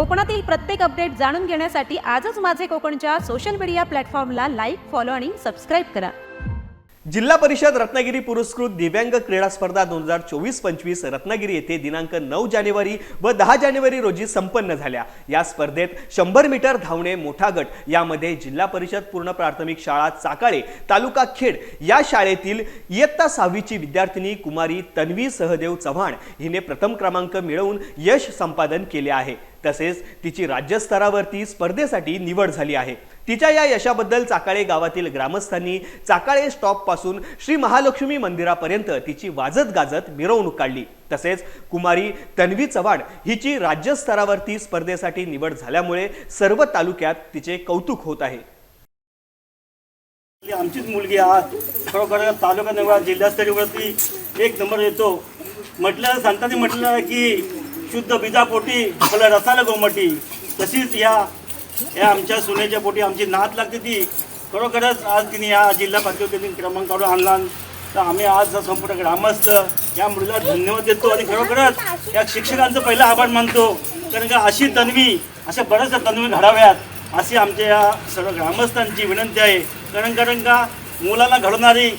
कोकणातील प्रत्येक अपडेट जाणून घेण्यासाठी आजच माझे कोकणच्या सोशल मीडिया प्लॅटफॉर्मला लाईक फॉलो आणि सबस्क्राईब करा. जिल्हा परिषद रत्नागिरी पुरस्कृत दिव्यांग क्रीडा स्पर्धा दोन हजार चोवीस पंचवीस रत्नागिरी येथे दिनांक नऊ जानेवारी व दहा जानेवारी रोजी संपन्न झाल्या. या स्पर्धेत शंभर मीटर धावणे मोठा गट यामध्ये जिल्हा परिषद पूर्ण प्राथमिक शाळा चाकाळे तालुका खेड या शाळेतील इयत्ता सहावीची विद्यार्थिनी कुमारी तन्वी सहदेव चव्हाण हिने प्रथम क्रमांक मिळवून यश संपादन केले आहे. तसेच तिची राज्यस्तरावरती स्पर्धेसाठी निवड झाली आहे. तिच्या या यशाबद्दल चाकाळे गावातील ग्रामस्थांनी चाकाळे स्टॉपपासून श्री महालक्ष्मी मंदिरापर्यंत तिची वाजत गाजत मिरवणूक काढली. तसेच कुमारी तन्वी चव्हाण हिची राज्यस्तरावरती स्पर्धेसाठी निवड झाल्यामुळे सर्व तालुक्यात तिचे कौतुक होत आहे. आमचीच मुलगी आज खरोखर तालुका नगर जिल्हास्तरीयवरती एक नंबर येतो. म्हटलं सांगताना म्हटलं की शुद्ध बिजापोटी फळ रसाला गोमटी तशीच या या आमच्या सुनेच्या पोटी आमची नात लागते ती. खरोखरच आज तिने या जिल्हा पातळीवर क्रमांक काढून आणला. तर आम्ही आज संपूर्ण ग्रामस्थ या मुलीला धन्यवाद देतो आणि खरोखरच या शिक्षकांचं पहिला आभार मानतो. कारण का अशी तन्वी अशा बऱ्याचशा तन्वी घडाव्यात अशी आमच्या या सर्व ग्रामस्थांची विनंती आहे. कारण कारण का मुलाला घडवणारी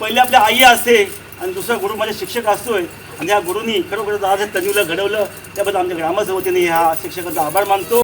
पहिले आपली आई असते आणि दुसरा गुरु माझे शिक्षक असतोय. आणि या गुरुनी खरोखर आज हे घडवलं. त्याबद्दल आमच्या ग्रामस्थ वतीने ह्या शिक्षकाचा आभार मानतो.